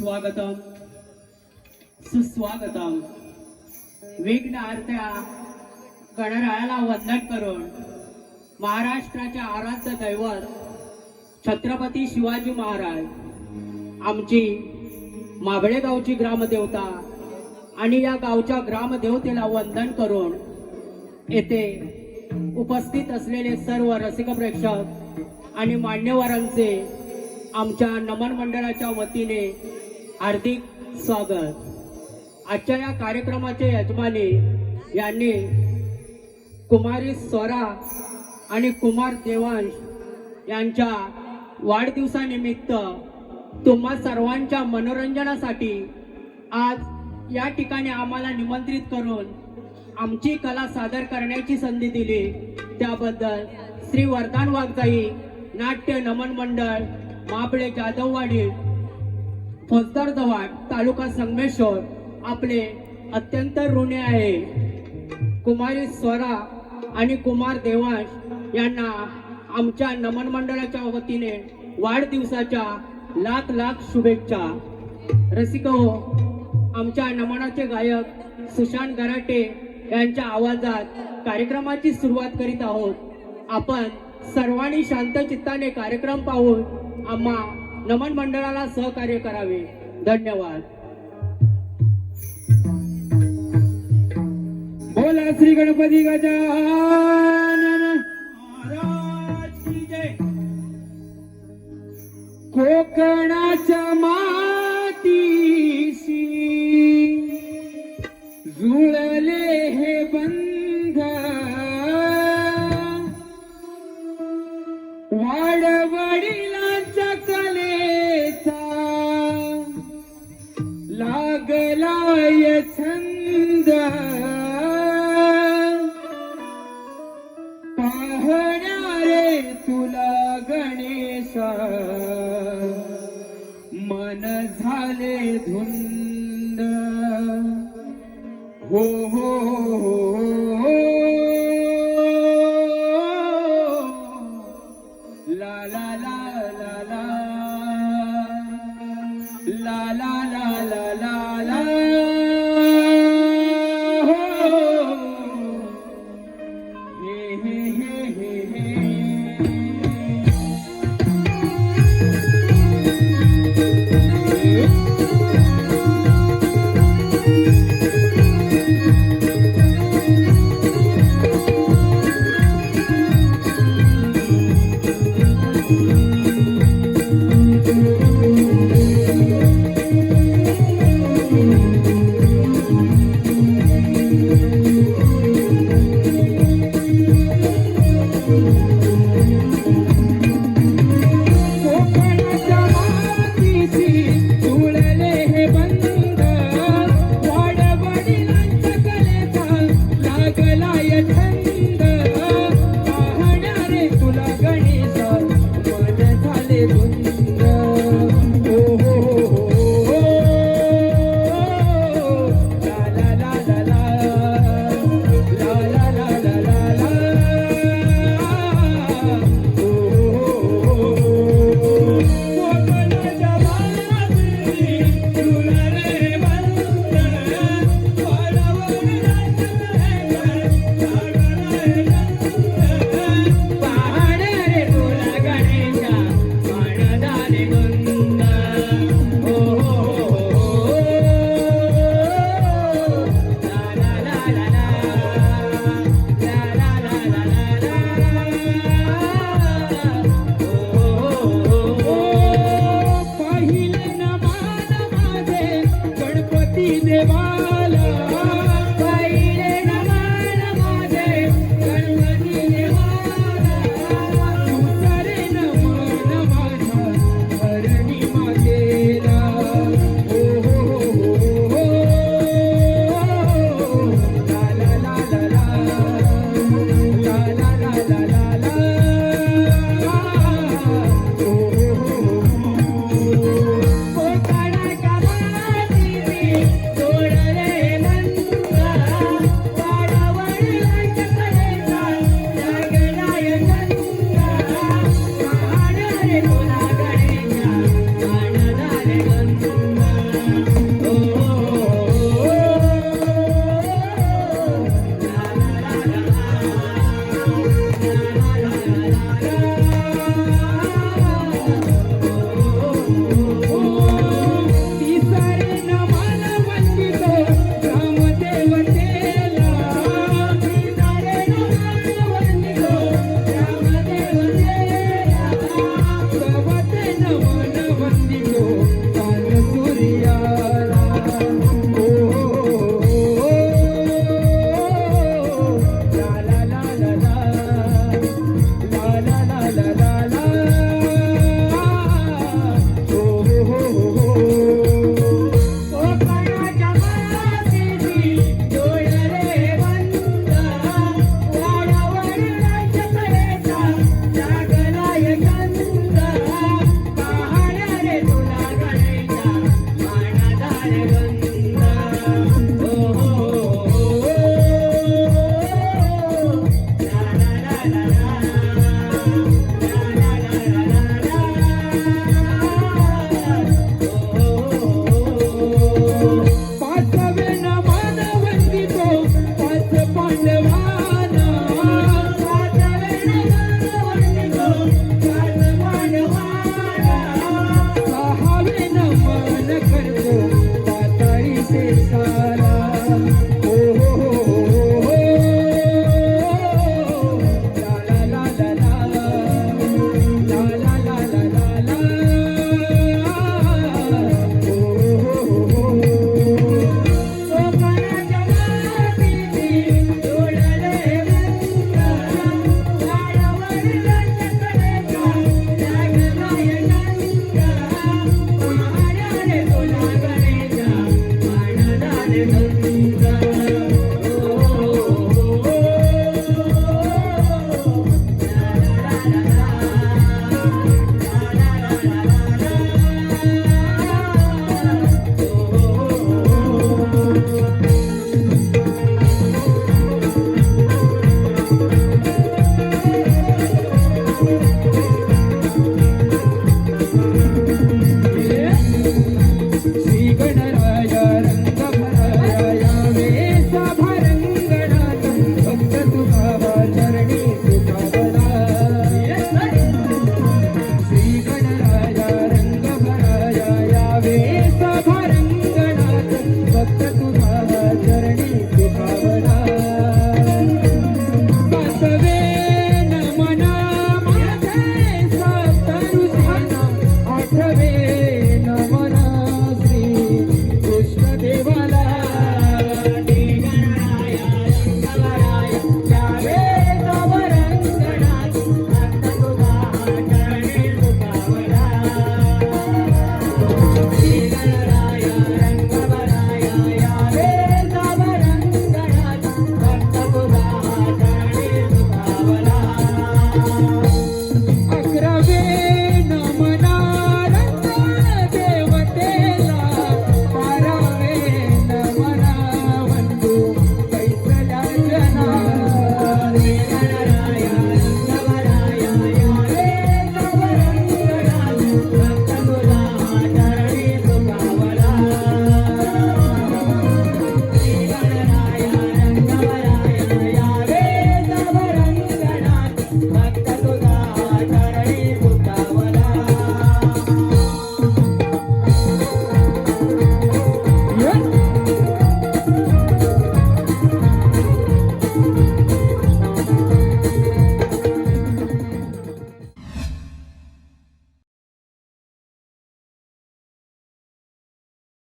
स्वागतम सुस्वागतम। विघ्न आरत्या गणरायाला वंदन करून महाराष्ट्राच्या आराध्य दैवत छत्रपती शिवाजी महाराज आमची माबळे गावची ग्रामदेवता आणि या गावच्या ग्रामदेवतेला वंदन करून येथे उपस्थित असलेले सर्व रसिक प्रेक्षक आणि मान्यवरांचे आमच्या नमन मंडळाच्या वतीने हार्दिक स्वागत. आजच्या या कार्यक्रमाचे यजमानी यांनी कुमारी स्वरा आणि कुमार देवांश यांच्या वाढदिवसानिमित्त तुम्हा सर्वांच्या मनोरंजनासाठी आज या ठिकाणी आम्हाला निमंत्रित करून आमची कला सादर करण्याची संधी दिली. त्याबद्दल श्री वरदान वाघजाई नाट्य नमन मंडळ माबळे जाधववाडी फौजदार दवाण तालुका संगमेश्वर आपले अत्यंत ऋणी आहे. कुमारी स्वरा आणि कुमार देवांश यांना आमच्या नमन मंडळाच्या वतीने वाढदिवसाच्या लाख लाख शुभेच्छा. रसिक हो आमच्या नमनाचे गायक सुशांत गराटे यांच्या आवाजात कार्यक्रमाची सुरुवात करीत आहोत. आपण सर्वांनी शांत चित्ताने कार्यक्रम पाहून आम्हा नमन मंडळाला सहकार्य करावे. धन्यवाद. बोला श्री गणपती गजानन. कोकणाच्या मातीशी जुळले हे बंध. वाडवडील la la la. देवा